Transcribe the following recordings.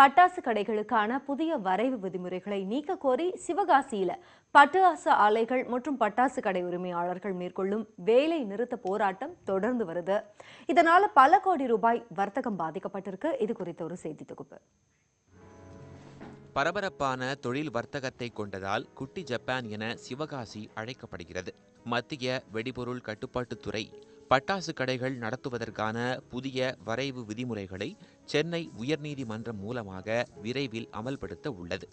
பட்டாசு கடைகளுக்கான புதிய வரைவு விதிமுறைகளை நீக்க கோரி சிவகாசியில பட்டாசு ஆலைகள் மற்றும் பட்டாசு கடை உரிமையாளர்கள் மேற்கொள்ளும் வேலை நிறுத்த போராட்டம் தொடர்ந்து வருது. இதனால பல கோடி ரூபாய் வர்த்தகம் பாதிக்கப்பட்டிருக்கு. இது குறித்த ஒரு செய்தி தொகுப்பு. பரபரப்பான தொழில் வர்த்தகத்தை கொண்டதால் குட்டி ஜப்பான் என சிவகாசி அழைக்கப்படுகிறது. மத்திய வெடிபொருள் கட்டுப்பாட்டுத்துறை பட்டாசு கடைகள் நடத்துவதற்கான புதிய வரைவு விதிமுறைகளை சென்னை உயர்நீதிமன்றம் மூலமாக விரைவில் அமல்படுத்த உள்ளது.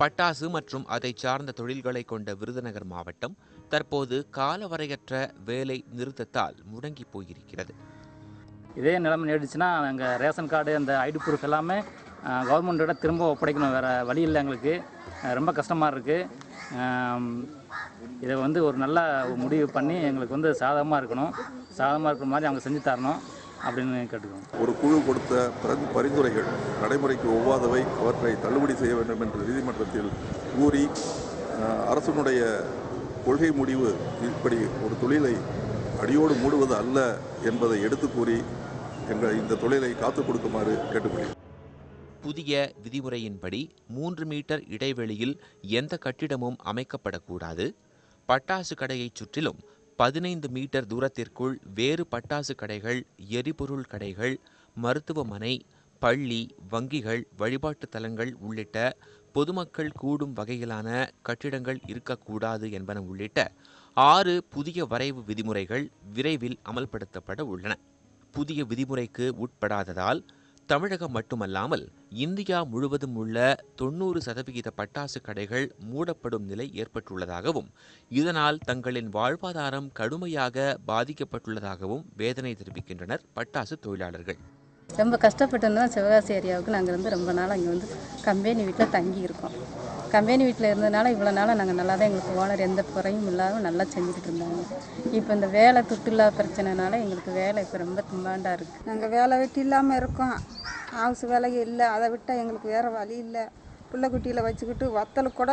பட்டாசு மற்றும் அதை சார்ந்த தொழில்களை கொண்ட விருதுநகர் மாவட்டம் தற்போது காலவரையற்ற வேலை நிறுத்தத்தால் முடங்கி போயிருக்கிறது. இதே நிலைமை நீடிச்சுன்னா எங்கள் ரேஷன் கார்டு அந்த ஐடி ப்ரூஃப் எல்லாமே கவர்மெண்ட்டோட திரும்ப ஒப்படைக்கணும். வேறு வழி இல்லை எங்களுக்கு. ரொம்ப கஷ்டமாக இருக்குது இதை வந்து ஒரு நல்ல முடிவு பண்ணி எங்களுக்கு வந்து சாதகமாக இருக்கணும். சாதகமாக இருக்கிற மாதிரி அவங்க செஞ்சு தரணும் அப்படின்னு கேட்டுக்கோங்க ஒரு குழு கொடுத்த பரி- பரிந்துரைகள் நடைமுறைக்கு ஒவ்வாதவை அவற்றை தள்ளுபடி செய்ய வேண்டும் என்று நீதிமன்றத்தில் கூறி அரசினுடைய கொள்கை முடிவு இப்படி ஒரு தொழிலை அடியோடு மூடுவது அல்ல என்பதை எடுத்து கூறி எங்கள் இந்த தொழிலை காத்துக் கொடுக்குமாறு கேட்டுக்கொள்கிறேன். புதிய விதிமுறையின்படி மூன்று மீட்டர் இடைவெளியில் எந்த கட்டிடமும் அமைக்கப்படக்கூடாது. பட்டாசு கடையைச் சுற்றிலும் பதினைந்து மீட்டர் தூரத்திற்குள் வேறு பட்டாசு கடைகள் எரிபொருள் கடைகள் மருத்துவமனை பள்ளி வங்கிகள் வழிபாட்டு தலங்கள் உள்ளிட்ட பொதுமக்கள் கூடும் வகையிலான கட்டிடங்கள் இருக்கக்கூடாது என்பன உள்ளிட்ட ஆறு புதிய வரைவு விதிமுறைகள் விரைவில் அமல்படுத்தப்பட உள்ளன. புதிய விதிமுறைக்கு உட்படாததால் தமிழகம் மட்டுமல்லாமல் இந்தியா முழுவதும் உள்ள தொண்ணூறு சதவிகித பட்டாசு கடைகள் மூடப்படும் நிலை ஏற்பட்டுள்ளதாகவும் இதனால் தங்களின் வாழ்வாதாரம் கடுமையாக பாதிக்கப்பட்டுள்ளதாகவும் வேதனை தெரிவிக்கின்றனர் பட்டாசு தொழிலாளர்கள். ரொம்ப கஷ்டப்பட்டு தான் சிவகாசி ஏரியாவுக்கு நாங்கள் வந்து ரொம்ப நாள் அங்கே வந்து கம்பெனி வீட்டில் தங்கி இருக்கோம். கம்பெனி வீட்டில் இருந்ததுனால இவ்வளோ நாளாக நாங்கள் நல்லா தான் எங்களுக்கு ஓனர் எந்த குறையும் இல்லாமல் நல்லா செஞ்சுக்கிட்டு இருந்தாங்க. இப்போ இந்த வேலை துட்டுலா பிரச்சனைனால எங்களுக்கு வேலை இப்போ ரொம்ப தும்பாண்டா இருக்குது நாங்கள் வேலை வெட்டி இல்லாமல் இருக்கோம். ஹவுஸ் வேலை இல்லை. அதை விட்டால் எங்களுக்கு வேறு வழி இல்லை. பிள்ளை குட்டியில் வச்சுக்கிட்டு வத்தலுக்கு கூட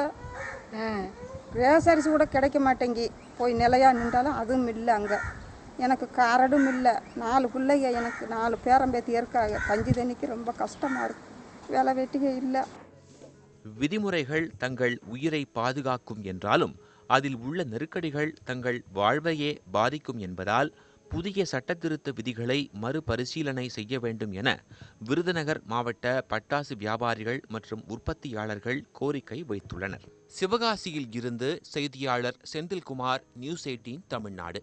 ரேசரிசி கூட கிடைக்க மாட்டேங்கி. போய் நிலையா நின்றாலும் அதுவும் இல்லை அங்கே. எனக்கு கரடும் இல்லை. நாலு பிள்ளைங்க எனக்கு நாலு பேரம்பேத்தி இருக்காங்க. பஞ்சு தண்ணிக்கு ரொம்ப கஷ்டமாக இருக்கு. வேலை வெட்டிங்க இல்லை. விதிமுறைகள் தங்கள் உயிரை பாதுகாக்கும் என்றாலும் அதில் உள்ள நெருக்கடிகள் தங்கள் வாழ்வையே பாதிக்கும் என்பதால் புதிய சட்டத்திருத்த விதிகளை மறுபரிசீலனை செய்ய வேண்டும் என விருதுநகர் மாவட்ட பட்டாசு வியாபாரிகள் மற்றும் உற்பத்தியாளர்கள் கோரிக்கை வைத்துள்ளனர். சிவகாசியில் இருந்து செய்தியாளர் செந்தில்குமார் நியூஸ் எயிட்டீன் தமிழ்நாடு.